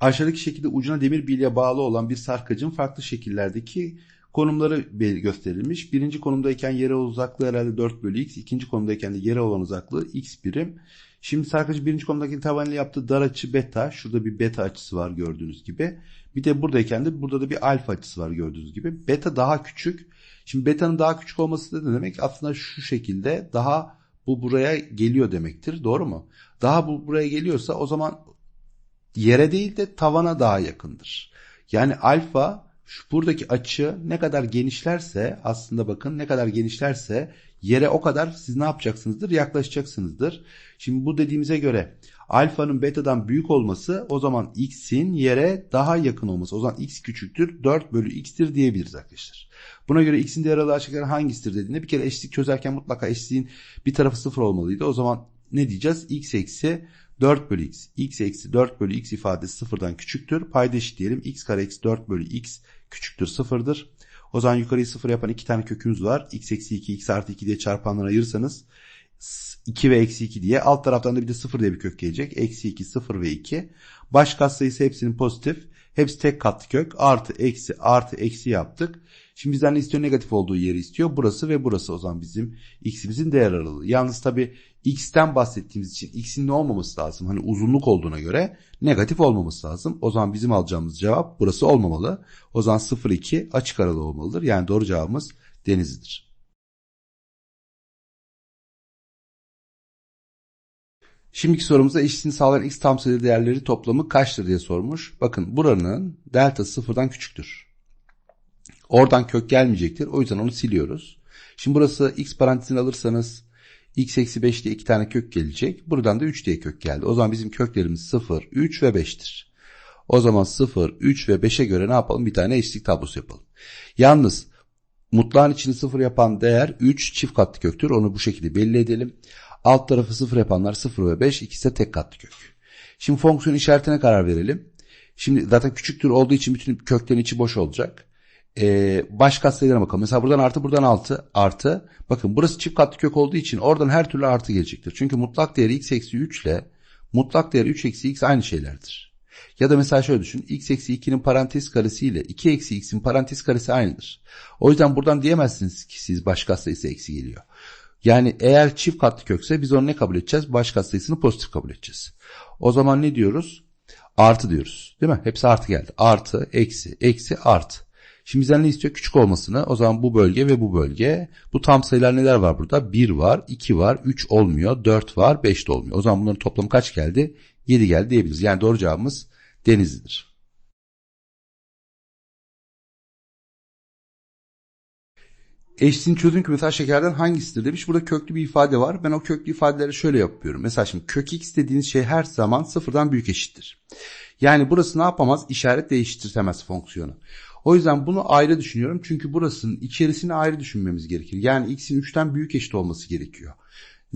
Aşağıdaki şekilde ucuna demir bilye bağlı olan bir sarkacın farklı şekillerdeki konumları gösterilmiş. Birinci konumdayken yere uzaklığı herhalde 4 bölü x. ikinci konumdayken de yere olan uzaklığı x birim. Şimdi sarkacı birinci konumdaki tabanıyla yaptığı dar açı beta. Şurada bir beta açısı var gördüğünüz gibi. Bir de buradayken de burada da bir alfa açısı var gördüğünüz gibi. Beta daha küçük. Şimdi beta'nın daha küçük olması da ne demek? Aslında şu şekilde daha bu buraya geliyor demektir. Doğru mu? Daha bu buraya geliyorsa o zaman yere değil de tavana daha yakındır. Yani alfa şu buradaki açı ne kadar genişlerse aslında bakın ne kadar genişlerse yere o kadar siz ne yapacaksınızdır? Yaklaşacaksınızdır. Şimdi bu dediğimize göre alfanın beta'dan büyük olması o zaman x'in yere daha yakın olması. O zaman x küçüktür 4 bölü x'tir diyebiliriz arkadaşlar. Buna göre x'in değer aralığı aşağı hangisidir dediğinde bir kere eşitlik çözerken mutlaka eşitliğin bir tarafı sıfır olmalıydı. O zaman ne diyeceğiz? x eksi 4 bölü x. x eksi 4 bölü x ifadesi sıfırdan küçüktür. Payda eşit diyelim. x kare eksi 4 bölü x küçüktür sıfırdır. O zaman yukarıyı sıfır yapan iki tane kökümüz var. x eksi 2, x artı 2 diye çarpanlara ayırırsanız 2 ve eksi 2 diye. Alt taraftan da bir de 0 diye bir kök gelecek. Eksi 2, 0 ve 2. Baş katsayısı hepsinin pozitif. Hepsi tek katlı kök. Artı, eksi, artı, eksi yaptık. Şimdi bizden istiyor? Negatif olduğu yeri istiyor. Burası ve burası o zaman bizim x'imizin değer aralığı. Yalnız tabi x'ten bahsettiğimiz için x'in ne olmaması lazım? Hani uzunluk olduğuna göre negatif olmaması lazım. O zaman bizim alacağımız cevap burası olmamalı. O zaman 0,2 açık aralığı olmalıdır. Yani doğru cevabımız Denizli'dir. Şimdiki sorumuzda eşitliğini sağlayan x tam sayılı değerleri toplamı kaçtır diye sormuş. Bakın buranın delta sıfırdan küçüktür. Oradan kök gelmeyecektir. O yüzden onu siliyoruz. Şimdi burası x parantezini alırsanız x eksi 5 diye iki tane kök gelecek. Buradan da 3 diye kök geldi. O zaman bizim köklerimiz 0, 3 ve 5'tir. O zaman 0, 3 ve 5'e göre ne yapalım? Bir tane eşitlik tablosu yapalım. Yalnız mutlağın içini 0 yapan değer 3 çift katlı köktür. Onu bu şekilde belli edelim. Alt tarafı 0 yapanlar 0 ve 5 ikisi de tek katlı kök. Şimdi fonksiyon işaretine karar verelim. Şimdi zaten küçüktür olduğu için bütün köklerin içi boş olacak. Ee, baş katsayılarına bakalım. Mesela buradan artı buradan altı artı. Bakın burası çift katlı kök olduğu için oradan her türlü artı gelecektir. Çünkü mutlak değeri x eksi 3 ile mutlak değeri 3 eksi x aynı şeylerdir. Ya da mesela şöyle düşün. x eksi 2'nin parantez karesi ile 2 eksi x'in parantez karesi aynıdır. O yüzden buradan diyemezsiniz ki siz baş katsayısı eksi geliyor. Yani eğer çift katlı kökse biz onu ne kabul edeceğiz? Baş katsayısını pozitif kabul edeceğiz. O zaman ne diyoruz? Artı diyoruz. Değil mi? Hepsi artı geldi. Artı, eksi, eksi, artı. Şimdi bizden ne istiyor? Küçük olmasını. O zaman bu bölge ve bu bölge. Bu tam sayılar neler var burada? 1 var, 2 var, 3 olmuyor, 4 var, 5 de olmuyor. O zaman bunların toplamı kaç geldi? 7 geldi diyebiliriz. Yani doğru cevabımız Denizli'dir. Eşitliğin çözüm kümesi mesela şekerden hangisidir demiş. Burada köklü bir ifade var. Ben o köklü ifadeleri şöyle yapıyorum. Mesela şimdi kök x dediğiniz şey her zaman sıfırdan büyük eşittir. Yani burası ne yapamaz? İşaret değiştirtemez fonksiyonu. O yüzden bunu ayrı düşünüyorum. Çünkü burasının içerisini ayrı düşünmemiz gerekir. Yani x'in 3'ten büyük eşit olması gerekiyor.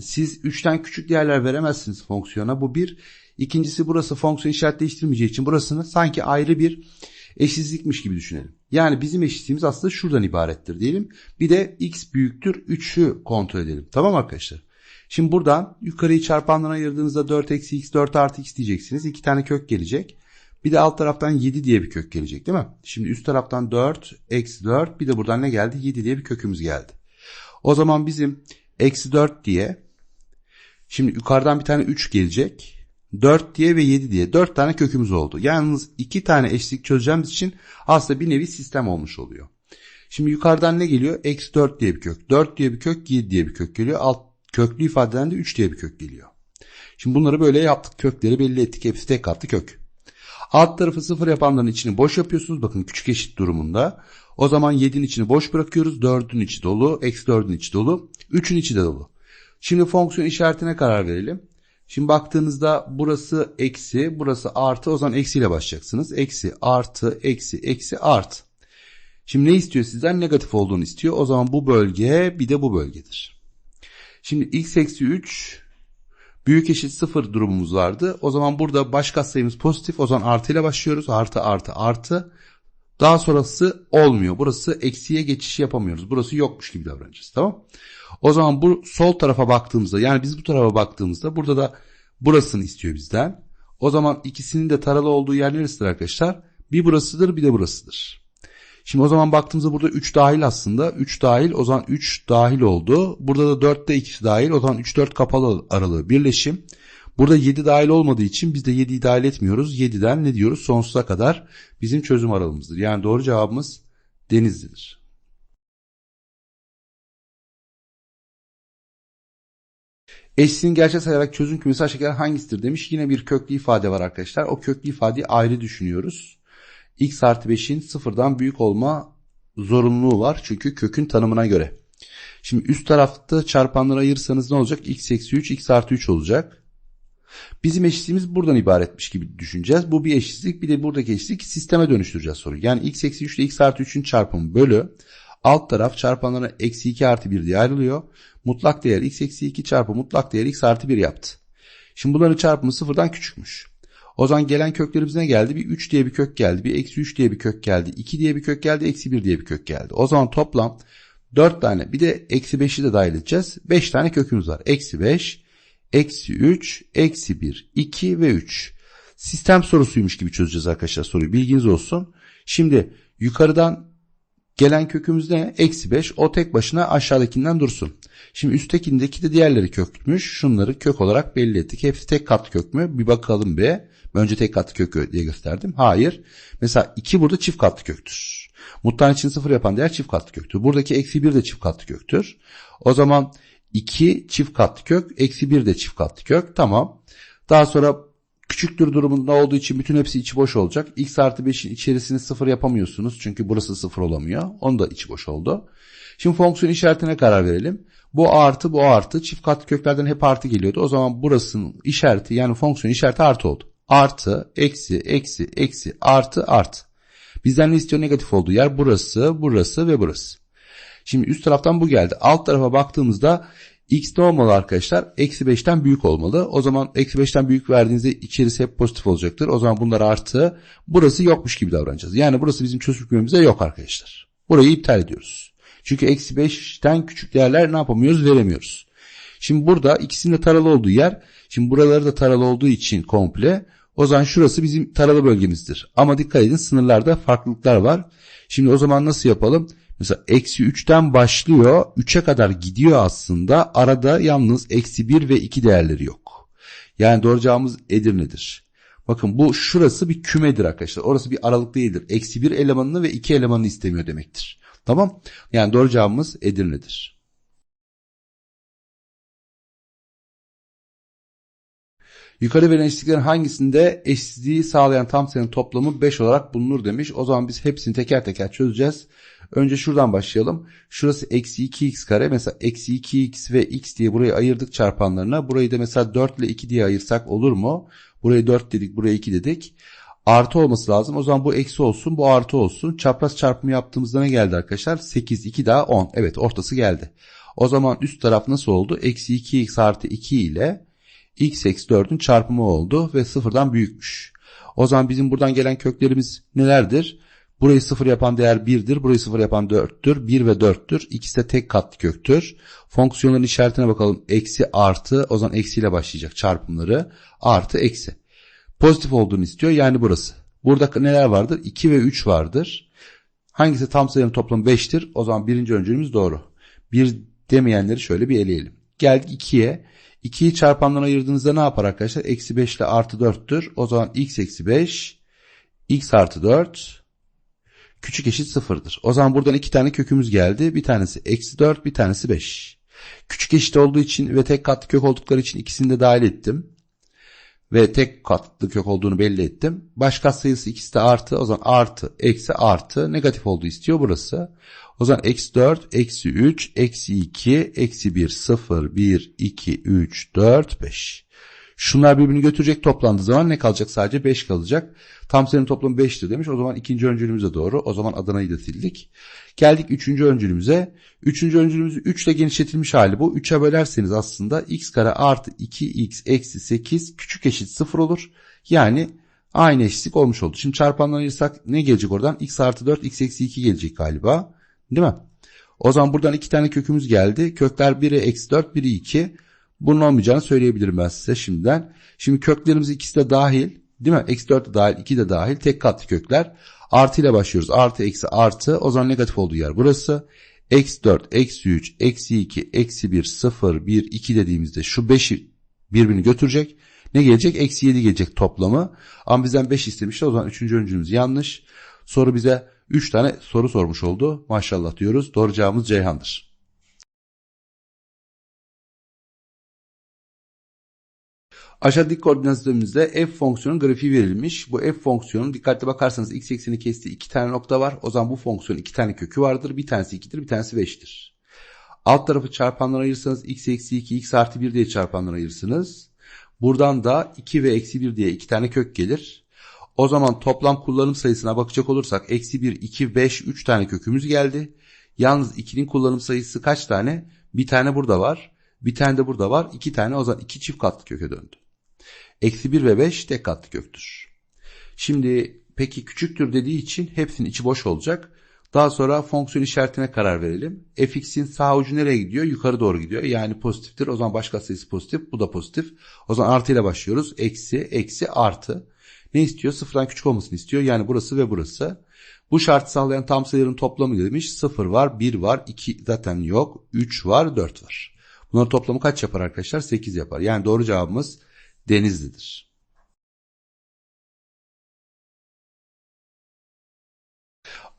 Siz 3'ten küçük değerler veremezsiniz fonksiyona. Bu bir. İkincisi burası fonksiyon işaret değiştirmeyeceği için burasını sanki ayrı bir eşitsizlikmiş gibi düşünelim. Yani bizim eşitliğimiz aslında şuradan ibarettir diyelim. Bir de x büyüktür 3'ü kontrol edelim. Tamam arkadaşlar? Şimdi buradan yukarıyı çarpanlarına ayırdığınızda 4 eksi x 4 artı x diyeceksiniz. İki tane kök gelecek. Bir de alt taraftan 7 diye bir kök gelecek değil mi? Şimdi üst taraftan 4 eksi 4 bir de buradan ne geldi? 7 diye bir kökümüz geldi. O zaman bizim eksi 4 diye şimdi yukarıdan bir tane 3 gelecek. 4 diye ve 7 diye 4 tane kökümüz oldu. Yalnız 2 tane eşlik çözeceğimiz için aslında bir nevi sistem olmuş oluyor. Şimdi yukarıdan ne geliyor? Eksi 4 diye bir kök. 4 diye bir kök, 7 diye bir kök geliyor. Alt köklü ifadeden de 3 diye bir kök geliyor. Şimdi bunları böyle yaptık. Kökleri belli ettik. Hepsi tek katlı kök. Alt tarafı 0 yapanların içini boş yapıyorsunuz. Bakın küçük eşit durumunda. O zaman 7'nin içini boş bırakıyoruz. 4'ün içi dolu. Eksi 4'ün içi dolu. 3'ün içi de dolu. Şimdi fonksiyon işaretine karar verelim. Şimdi baktığınızda burası eksi, burası artı. O zaman eksiyle başlayacaksınız. Eksi, artı, eksi, eksi, artı. Şimdi ne istiyor sizden? Negatif olduğunu istiyor. O zaman bu bölge bir de bu bölgedir. Şimdi x eksi 3 büyük eşit 0 durumumuz vardı. O zaman burada baş katsayımız pozitif. O zaman artı ile başlıyoruz. Artı, artı, artı. Daha sonrası olmuyor. Burası eksiye geçiş yapamıyoruz. Burası yokmuş gibi davranacağız. Tamam O zaman bu sol tarafa baktığımızda yani biz bu tarafa baktığımızda burada da burasını istiyor bizden. O zaman ikisinin de taralı olduğu yer neresidir arkadaşlar? Bir burasıdır bir de burasıdır. Şimdi o zaman baktığımızda burada 3 dahil aslında. 3 dahil o zaman 3 dahil oldu. Burada da 4 de ikisi dahil. O zaman 3-4 kapalı aralığı birleşim. Burada 7 dahil olmadığı için biz de 7'yi dahil etmiyoruz. 7'den ne diyoruz? Sonsuza kadar bizim çözüm aralığımızdır. Yani doğru cevabımız Denizli'dir. Eşsinin gerçek sayarak çözüm kümesi aşağıdakiler hangisidir demiş. Yine bir köklü ifade var arkadaşlar. O köklü ifadeyi ayrı düşünüyoruz. X artı 5'in sıfırdan büyük olma zorunluluğu var. Çünkü kökün tanımına göre. Şimdi üst tarafta çarpanları ayırırsanız ne olacak? x eksi 3, x artı 3 olacak. Bizim eşitliğimiz buradan ibaretmiş gibi düşüneceğiz. Bu bir eşitlik bir de buradaki eşitlik sisteme dönüştüreceğiz soruyu. Yani x eksi 3 ile x artı 3'ün çarpımı bölü alt taraf çarpanlarına eksi 2 artı 1 diye ayrılıyor. Mutlak değer x eksi 2 çarpı mutlak değer x artı 1 yaptı. Şimdi bunların çarpımı sıfırdan küçükmüş. O zaman gelen köklerimiz ne geldi? Bir 3 diye bir kök geldi. Bir eksi 3 diye bir kök geldi. 2 diye bir kök geldi. Eksi 1 diye bir kök geldi. O zaman toplam 4 tane bir de eksi 5'i de dahil edeceğiz. 5 tane kökümüz var. Eksi 5, eksi 3, eksi 1, 2 ve 3. Sistem sorusuymuş gibi çözeceğiz arkadaşlar soruyu. Bilginiz olsun. Şimdi yukarıdan gelen kökümüz ne? Eksi 5. O tek başına aşağıdakinden dursun. Şimdi üsttekindeki de diğerleri kökmüş. Şunları kök olarak belli ettik. Hepsi tek katlı kök mü? Bir bakalım be. Önce tek katlı kök diye gösterdim. Hayır. Mesela 2 burada çift katlı köktür. Mutlağın için sıfır yapan değer çift katlı köktür. Buradaki eksi 1 de çift katlı köktür. O zaman 2 çift katlı kök, eksi 1 de çift katlı kök. Tamam. Daha sonra küçüktür durumunda olduğu için bütün hepsi içi boş olacak. X artı 5'in içerisini sıfır yapamıyorsunuz. Çünkü burası sıfır olamıyor. Onun da içi boş oldu. Şimdi fonksiyon işaretine karar verelim. Bu artı bu artı çift katlı köklerden hep artı geliyordu. O zaman burasının işareti yani fonksiyon işareti artı oldu. Artı, eksi, eksi, eksi, artı, artı. Bizden ne istiyor negatif olduğu yer burası, burası ve burası. Şimdi üst taraftan bu geldi. Alt tarafa baktığımızda x ne olmalı arkadaşlar? Eksi 5'ten büyük olmalı. O zaman eksi 5'ten büyük verdiğinizde içerisi hep pozitif olacaktır. O zaman bunlar artı. Burası yokmuş gibi davranacağız. Yani burası bizim çözüm kümemizde yok arkadaşlar. Burayı iptal ediyoruz. Çünkü eksi 5'ten küçük değerler ne yapamıyoruz? Veremiyoruz. Şimdi burada ikisinin de taralı olduğu yer. Şimdi buraları da taralı olduğu için komple. O zaman şurası bizim taralı bölgemizdir. Ama dikkat edin sınırlarda farklılıklar var. Şimdi o zaman nasıl yapalım? Mesela eksi 3'ten başlıyor 3'e kadar gidiyor aslında arada yalnız eksi 1 ve 2 değerleri yok. Yani doğru cevabımız Edirne'dir. Bakın bu şurası bir kümedir arkadaşlar. Orası bir aralık değildir. Eksi 1 elemanını ve 2 elemanını istemiyor demektir. Tamam. Yani doğru cevabımız Edirne'dir. Yukarı verilen eşitliklerin hangisinde eşsizliği sağlayan tam sayının toplamı 5 olarak bulunur demiş. O zaman biz hepsini teker teker çözeceğiz. Önce şuradan başlayalım. Şurası eksi 2x kare. Mesela eksi 2x ve x diye burayı ayırdık çarpanlarına. Burayı da mesela 4 ile 2 diye ayırsak olur mu? Burayı 4 dedik buraya 2 dedik. Artı olması lazım. O zaman bu eksi olsun bu artı olsun. Çapraz çarpımı yaptığımızda ne geldi arkadaşlar? 8 2 daha 10. Evet ortası geldi. O zaman üst taraf nasıl oldu? Eksi 2x artı 2 ile x eksi 4'ün çarpımı oldu ve sıfırdan büyükmüş. O zaman bizim buradan gelen köklerimiz nelerdir? Burayı sıfır yapan değer 1'dir. Burayı sıfır yapan 4'tür. 1 ve 4'tür. İkisi de tek katlı köktür. Fonksiyonların işaretine bakalım. Eksi artı. O zaman eksiyle başlayacak çarpımları. Artı eksi. Pozitif olduğunu istiyor. Yani burası. Burada neler vardır? 2 ve 3 vardır. Hangisi tam sayının toplamı 5'tir? O zaman birinci öncülümüz doğru. Bir demeyenleri şöyle bir eleyelim. Geldik 2'ye. 2'yi çarpandan ayırdığınızda ne yapar arkadaşlar? Eksi 5 ile artı 4'tür. O zaman x eksi 5, x artı 4, küçük eşit sıfırdır. O zaman buradan iki tane kökümüz geldi. Bir tanesi eksi 4 bir tanesi 5. Küçük eşit olduğu için ve tek katlı kök oldukları için ikisini de dahil ettim. Ve tek katlı kök olduğunu belli ettim. Baş kat sayısı ikisi de artı. O zaman artı, eksi, artı. Negatif olduğu istiyor burası. O zaman eksi 4, eksi 3, eksi 2, eksi 1, 0, 1, 2, 3, 4, 5. Şunlar birbirini götürecek toplandığı zaman ne kalacak? Sadece 5 kalacak. Tam sayının toplamı 5'tir demiş. O zaman ikinci öncülümüz de doğru. O zaman Adana'yı da sildik. Geldik üçüncü öncülümüze. Üçüncü öncülümüz 3 ile genişletilmiş hali bu. 3'e bölerseniz aslında x kare artı 2x eksi 8 küçük eşit 0 olur. Yani aynı eşitlik olmuş oldu. Şimdi çarpandan ayırsak ne gelecek oradan? x artı 4 x eksi 2 gelecek galiba. Değil mi? O zaman buradan iki tane kökümüz geldi. Kökler biri eksi 4 biri 2. Bunun olmayacağını söyleyebilirim ben size şimdiden. Şimdi köklerimiz ikisi de dahil. Değil mi? Eksi 4 de dahil, 2 de dahil. Tek katlı kökler. Artı ile başlıyoruz. Artı, eksi, artı. O zaman negatif olduğu yer burası. Eksi 4, eksi 3, eksi 2, eksi 1, 0, 1, 2 dediğimizde şu 5'i birbirini götürecek. Ne gelecek? Eksi 7 gelecek toplamı. Ama bizden 5 istemişti. O zaman 3. öncülümüz yanlış. Soru bize 3 tane soru sormuş oldu. Maşallah diyoruz. Doğru cevabımız Ceyhan'dır. Aşağıdaki koordinat sistemimizde f fonksiyonun grafiği verilmiş. Bu f fonksiyonun dikkatli bakarsanız x ekseni kestiği iki tane nokta var. O zaman bu fonksiyonun iki tane kökü vardır. Bir tanesi 2'dir, bir tanesi 5'tir. Alt tarafı çarpanlara ayırırsanız x eksi 2, x artı 1 diye çarpanlara ayırırsınız. Buradan da 2 ve eksi 1 diye iki tane kök gelir. O zaman toplam kullanım sayısına bakacak olursak eksi 1, 2, 5, 3 tane kökümüz geldi. Yalnız 2'nin kullanım sayısı kaç tane? Bir tane burada var. Bir tane de burada var. iki tane o zaman iki çift katlı köke döndü. Eksi 1 ve 5 tek katlı köktür. Şimdi peki küçüktür dediği için hepsinin içi boş olacak. Daha sonra fonksiyon işaretine karar verelim. fx'in sağ ucu nereye gidiyor? Yukarı doğru gidiyor. Yani pozitiftir. O zaman başka sayısı pozitif. Bu da pozitif. O zaman artı ile başlıyoruz. Eksi, eksi, artı. Ne istiyor? Sıfırdan küçük olmasını istiyor. Yani burası ve burası. Bu şartı sağlayan tam sayıların toplamı demiş. 0 var, 1 var, 2 zaten yok, 3 var, 4 var. Bunların toplamı kaç yapar arkadaşlar? 8 yapar. Yani doğru cevabımız Denizli'dir.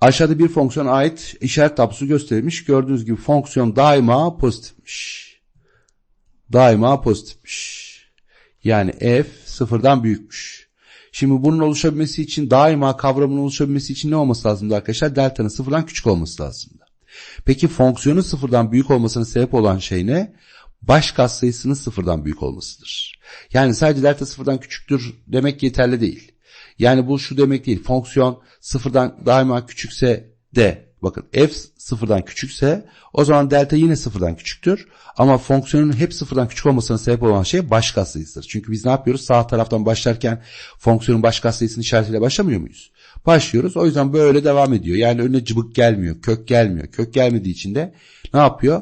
Aşağıda bir fonksiyona ait işaret tablosu gösterilmiş. Gördüğünüz gibi fonksiyon daima pozitifmiş. Daima pozitifmiş. Yani f sıfırdan büyükmüş. Şimdi bunun oluşabilmesi için daima kavramın oluşabilmesi için ne olması lazımdı arkadaşlar? Delta'nın sıfırdan küçük olması lazımdı. Peki fonksiyonun sıfırdan büyük olmasına sebep olan şey ne? Baş katsayısının sıfırdan büyük olmasıdır. Yani sadece delta sıfırdan küçüktür demek yeterli değil. Yani bu şu demek değil. Fonksiyon sıfırdan daima küçükse de bakın f sıfırdan küçükse o zaman delta yine sıfırdan küçüktür. Ama fonksiyonun hep sıfırdan küçük olmasına sebep olan şey baş katsayısıdır. Çünkü biz ne yapıyoruz? Sağ taraftan başlarken fonksiyonun baş katsayısının işaretiyle başlamıyor muyuz? Başlıyoruz. O yüzden böyle devam ediyor. Yani önüne cıbık gelmiyor. Kök gelmiyor. Kök gelmediği için de ne yapıyor?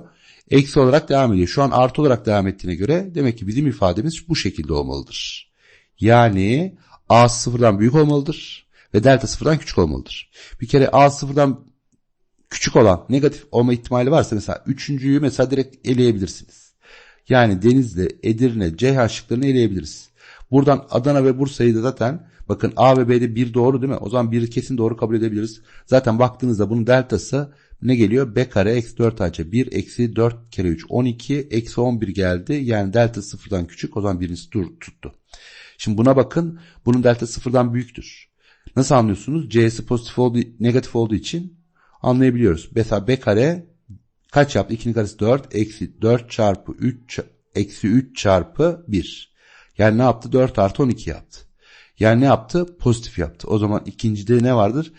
Eksi olarak devam ediyor. Şu an artı olarak devam ettiğine göre demek ki bizim ifademiz bu şekilde olmalıdır. Yani a sıfırdan büyük olmalıdır ve delta sıfırdan küçük olmalıdır. Bir kere a sıfırdan küçük olan negatif olma ihtimali varsa mesela üçüncüyü mesela direkt eleyebilirsiniz. Yani Denizli, Edirne, Ceyhan şıklarını eleyebiliriz. Buradan Adana ve Bursa'yı da zaten bakın A ve B'de bir doğru değil mi? O zaman biri kesin doğru kabul edebiliriz. Zaten baktığınızda bunun deltası ne geliyor? B kare eksi 4 AC 1 eksi 4 kere 3 12 eksi 11 geldi. Yani delta sıfırdan küçük o zaman birincisi dur, tuttu. Şimdi buna bakın. Bunun delta sıfırdan büyüktür. Nasıl anlıyorsunuz? C'si pozitif olduğu, negatif olduğu için anlayabiliyoruz. Mesela B kare kaç yaptı? 2'nin karesi 4 eksi 4 çarpı 3 eksi 3 çarpı 1. Yani ne yaptı? 4 artı 12 yaptı. Yani ne yaptı? Pozitif yaptı. O zaman ikincide ne vardır?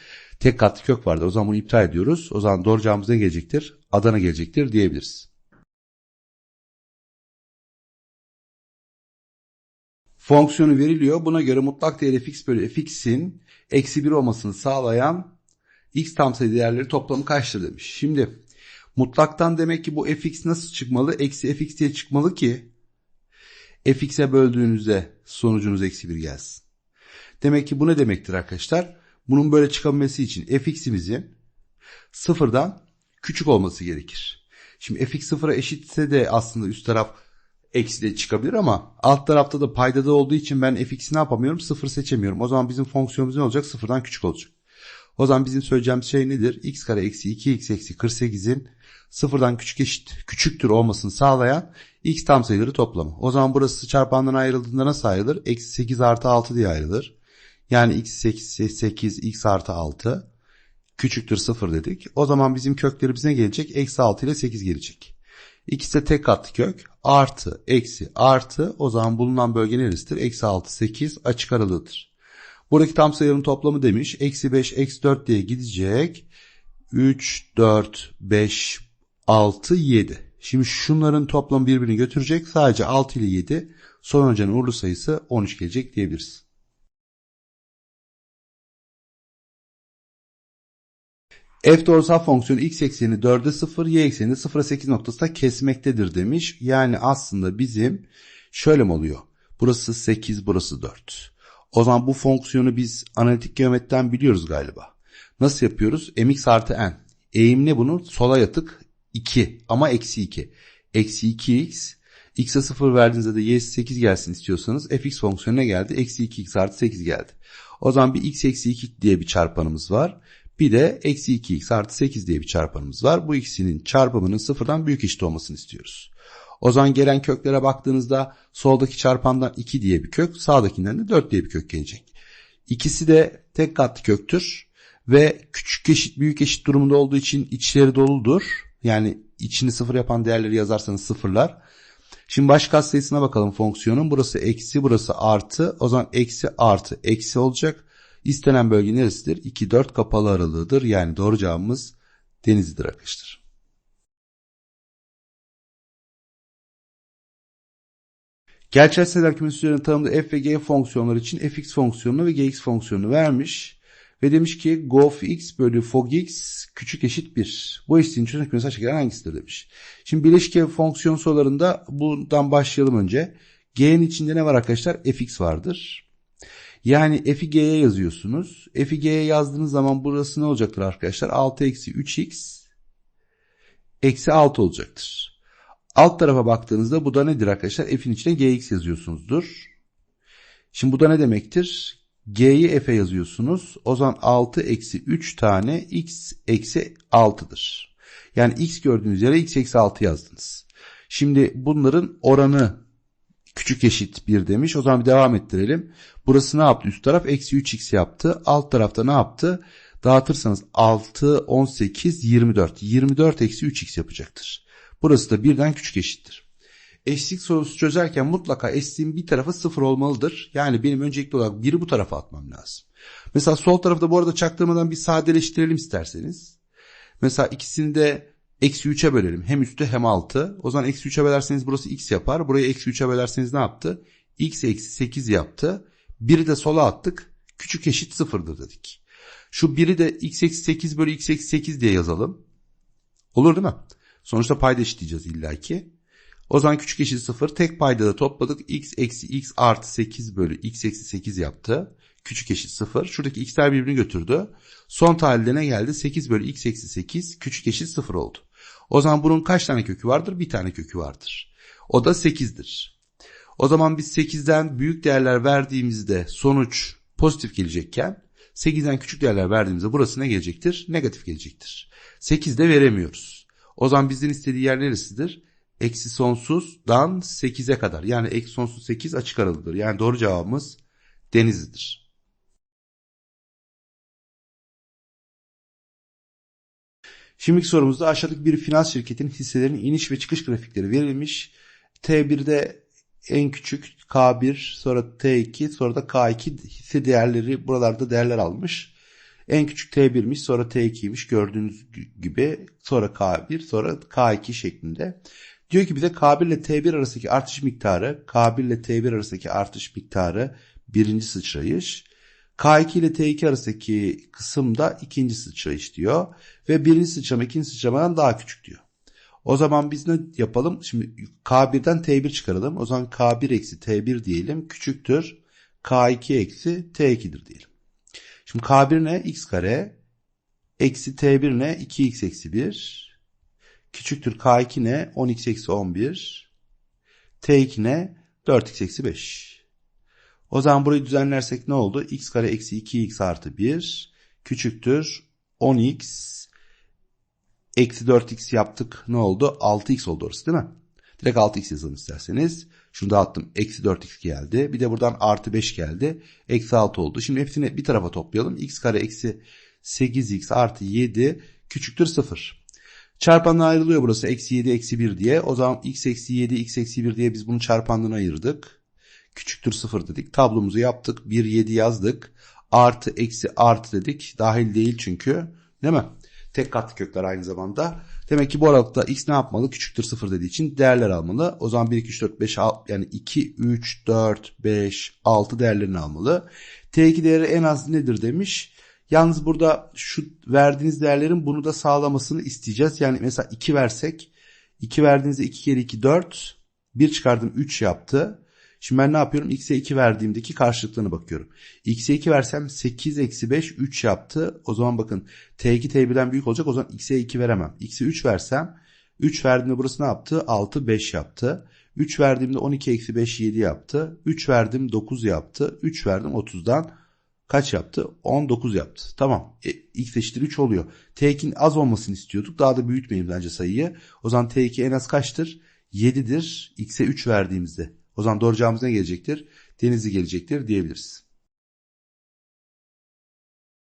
tek katlı kök vardır. O zaman bunu iptal ediyoruz. O zaman doğru cevabımız ne gelecektir? Adana gelecektir diyebiliriz. Fonksiyonu veriliyor. Buna göre mutlak değeri fx bölü fx'in eksi 1 olmasını sağlayan x tam sayı değerleri toplamı kaçtır demiş. Şimdi mutlaktan demek ki bu fx nasıl çıkmalı? Eksi fx diye çıkmalı ki fx'e böldüğünüzde sonucunuz eksi 1 gelsin. Demek ki bu ne demektir arkadaşlar? Bunun böyle çıkabilmesi için fx'imizin sıfırdan küçük olması gerekir. Şimdi fx sıfıra eşitse de aslında üst taraf eksi de çıkabilir ama alt tarafta da paydada olduğu için ben fx'i ne yapamıyorum? Sıfır seçemiyorum. O zaman bizim fonksiyonumuz ne olacak? Sıfırdan küçük olacak. O zaman bizim söyleyeceğimiz şey nedir? x kare eksi 2x eksi 48'in sıfırdan küçük eşit, küçüktür olmasını sağlayan x tam sayıları toplamı. O zaman burası çarpandan ayrıldığında nasıl ayrılır? Eksi 8 artı 6 diye ayrılır. Yani x eksi 8 x artı 6 küçüktür 0 dedik. O zaman bizim köklerimiz ne gelecek? Eksi 6 ile 8 gelecek. İkisi de tek katlı kök. Artı, eksi, artı. O zaman bulunan bölge neresidir? Eksi 6, 8 açık aralığıdır. Buradaki tam sayıların toplamı demiş. Eksi 5, eksi 4 diye gidecek. 3, 4, 5, 6, 7. Şimdi şunların toplamı birbirini götürecek. Sadece 6 ile 7 son hocanın uğurlu sayısı 13 gelecek diyebiliriz. F doğrusal fonksiyonu x ekseni 4'e 0, y ekseni de 0'a 8 noktasında kesmektedir demiş. Yani aslında bizim şöyle mi oluyor? Burası 8, burası 4. O zaman bu fonksiyonu biz analitik geometriden biliyoruz galiba. Nasıl yapıyoruz? mx artı n. Eğim ne bunun? Sola yatık 2 ama eksi 2. Eksi 2x. X'e 0 verdiğinizde de y 8 gelsin istiyorsanız fx fonksiyonuna geldi. Eksi 2x artı 8 geldi. O zaman bir x eksi 2 diye bir çarpanımız var. Bir de eksi 2x artı 8 diye bir çarpanımız var. Bu ikisinin çarpımının sıfırdan büyük eşit olmasını istiyoruz. O zaman gelen köklere baktığınızda soldaki çarpandan 2 diye bir kök, sağdakinden de 4 diye bir kök gelecek. İkisi de tek katlı köktür ve küçük eşit büyük eşit durumunda olduğu için içleri doludur. Yani içini sıfır yapan değerleri yazarsanız sıfırlar. Şimdi baş katsayısına bakalım fonksiyonun. Burası eksi, burası artı. O zaman eksi artı eksi olacak. İstenen bölge neresidir? 2, 4 kapalı aralığıdır. Yani doğru cevabımız Denizli'dir arkadaşlar. Gerçel sayılar kümesi üzerinde tanımlı f ve g fonksiyonları için fx fonksiyonunu ve gx fonksiyonunu vermiş. Ve demiş ki gof x bölü fog x küçük eşit 1. Bu eşitliğin çözüm kümesi aşağı gelen hangisidir demiş. Şimdi bileşke fonksiyon sorularında bundan başlayalım önce. G'nin içinde ne var arkadaşlar? fx vardır. Yani f'i g'ye yazıyorsunuz. F'i g'ye yazdığınız zaman burası ne olacaktır arkadaşlar? 6 eksi 3x eksi 6 olacaktır. Alt tarafa baktığınızda bu da nedir arkadaşlar? F'in içine gx yazıyorsunuzdur. Şimdi bu da ne demektir? G'yi F'e yazıyorsunuz. O zaman 6 eksi 3 tane x eksi 6'dır. Yani x gördüğünüz yere x eksi 6 yazdınız. Şimdi bunların oranı küçük eşit 1 demiş. O zaman bir devam ettirelim. Burası ne yaptı? Üst taraf eksi 3x yaptı. Alt tarafta ne yaptı? Dağıtırsanız 6, 18, 24. 24 eksi 3x yapacaktır. Burası da birden küçük eşittir. Eşlik sorusu çözerken mutlaka eşliğin bir tarafı sıfır olmalıdır. Yani benim öncelikli olarak biri bu tarafa atmam lazım. Mesela sol tarafta bu arada çaktırmadan bir sadeleştirelim isterseniz. Mesela ikisini de eksi 3'e bölelim. Hem üstü hem altı. O zaman eksi 3'e bölerseniz burası x yapar. Burayı eksi 3'e bölerseniz ne yaptı? x eksi 8 yaptı. Biri de sola attık. Küçük eşit sıfırdır dedik. Şu biri de x eksi 8 bölü x eksi 8 diye yazalım. Olur değil mi? Sonuçta payda eşitleyeceğiz illaki. O zaman küçük eşit 0 tek payda da topladık. x eksi x artı 8 bölü x eksi 8 yaptı. Küçük eşit 0. Şuradaki x'ler birbirini götürdü. Son tahlilde ne geldi? 8 bölü x eksi 8 küçük eşit 0 oldu. O zaman bunun kaç tane kökü vardır? Bir tane kökü vardır. O da 8'dir. O zaman biz 8'den büyük değerler verdiğimizde sonuç pozitif gelecekken 8'den küçük değerler verdiğimizde burası ne gelecektir? Negatif gelecektir. 8'de veremiyoruz. O zaman bizden istediği yer neresidir? Eksi sonsuzdan 8'e kadar. Yani eksi sonsuz 8 açık aralıdır. Yani doğru cevabımız Denizli'dir. Şimdiki sorumuzda aşağıdaki bir finans şirketin hisselerinin iniş ve çıkış grafikleri verilmiş. T1'de en küçük K1 sonra T2 sonra da K2 hisse değerleri buralarda değerler almış. En küçük T1'miş sonra T2'ymiş gördüğünüz gibi sonra K1 sonra K2 şeklinde. Diyor ki bize K1 ile T1 arasındaki artış miktarı K1 ile T1 arasındaki artış miktarı birinci sıçrayış. K2 ile T2 arasındaki kısımda ikinci sıçrayış diyor. Ve birinci sıçrama ikinci sıçramadan daha küçük diyor. O zaman biz ne yapalım? Şimdi K1'den T1 çıkaralım. O zaman K1 eksi T1 diyelim. Küçüktür. K2 eksi T2'dir diyelim. Şimdi K1 ne? X kare. Eksi T1 ne? 2x eksi 1. Küçüktür K2 ne? 10x eksi 11. T2 ne? 4x eksi 5. O zaman burayı düzenlersek ne oldu? x kare eksi 2x artı 1 küçüktür 10x eksi 4x yaptık. Ne oldu? 6x oldu orası değil mi? Direkt 6x yazalım isterseniz. Şunu da attım. Eksi 4x geldi. Bir de buradan artı 5 geldi. Eksi 6 oldu. Şimdi hepsini bir tarafa toplayalım. x kare eksi 8x artı 7 küçüktür 0. Çarpanla ayrılıyor burası. Eksi 7 eksi 1 diye. O zaman x eksi 7 x eksi 1 diye biz bunu çarpandan ayırdık. Küçüktür 0 dedik. Tablomuzu yaptık. 1 7 yazdık. Artı eksi artı dedik. Dahil değil çünkü. Değil mi? Tek katlı kökler aynı zamanda. Demek ki bu aralıkta x ne yapmalı? Küçüktür 0 dediği için değerler almalı. O zaman 1, 2, 3, 4, 5, 6, yani 2, 3, 4, 5, 6 değerlerini almalı. T2 değeri en az nedir demiş. Yalnız burada şu verdiğiniz değerlerin bunu da sağlamasını isteyeceğiz. Yani mesela 2 versek 2 verdiğinizde 2 kere 2 4 1 çıkardım 3 yaptı. Şimdi ben ne yapıyorum? X'e 2 verdiğimdeki karşılıklarına bakıyorum. X'e 2 versem 8 eksi 5 3 yaptı. O zaman bakın T2 T1'den büyük olacak. O zaman X'e 2 veremem. X'e 3 versem 3 verdiğimde burası ne yaptı? 6 5 yaptı. 3 verdiğimde 12 eksi 5 7 yaptı. 3 verdim 9 yaptı. 3 verdim 30'dan kaç yaptı? 19 yaptı. Tamam. E, x eşittir 3 oluyor. T2'nin az olmasını istiyorduk. Daha da büyütmeyin bence sayıyı. O zaman T2 en az kaçtır? 7'dir. X'e 3 verdiğimizde. O zaman doğru cevabımız ne gelecektir? Denizli gelecektir diyebiliriz.